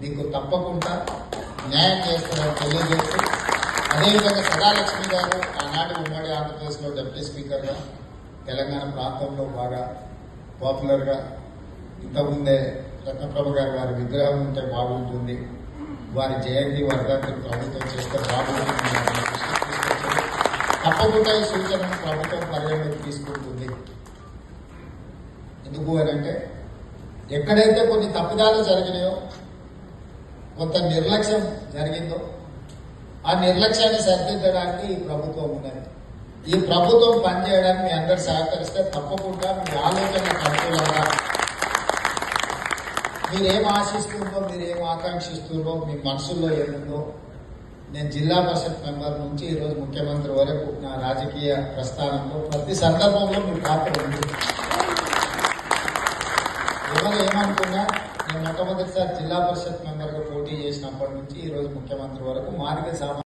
మీకు తప్పకుండా న్యాయం చేస్తారని తెలియజేస్తూ అదేవిధంగా సదాలక్ష్మి గారు ఆనాటి ఉమ్మడి ఆంధ్రప్రదేశ్లో డిప్యూటీ స్పీకర్గా తెలంగాణ ప్రాంతంలో బాగా పాపులర్గా ఇంతకుముందే రత్నప్రభ గారు వారి విగ్రహం ఉంటే బాగుంటుంది వారి జయంతి వర్ధంతిని ప్రభుత్వం చేస్తే బాగుంటుంది తప్పకుండా ఈ సూచనను ప్రభుత్వం పరిగణలోకి తీసుకుంటుంది. ఎందుకు అని అంటే ఎక్కడైతే కొన్ని తప్పిదాలు జరిగినాయో కొంత నిర్లక్ష్యం జరిగిందో ఆ నిర్లక్ష్యాన్ని సరిదిద్దడానికి ఈ ప్రభుత్వం ఉన్నది. ఈ ప్రభుత్వం పనిచేయడానికి మీ అందరు సహకరిస్తే తప్పకుండా మీ ఆలోచన అనుకూలంగా మీరేం ఆశిస్తుందో మీరేం ఆకాంక్షిస్తుందో మీ మనసులో ఏముందో నేను జిల్లా పరిషత్ మెంబర్ నుంచి ఈరోజు ముఖ్యమంత్రి వరకు నా రాజకీయ ప్రస్థానంలో ప్రతి సందర్భంలో మీ పాత్ర ఉంది ఎవరు ఏమనుకున్నా నేను మొట్టమొదటిసారి జిల్లా పరిషత్ మెంబర్గా పోటీ చేసినప్పటి నుంచి ఈరోజు ముఖ్యమంత్రి వరకు మార్గ సామాజిక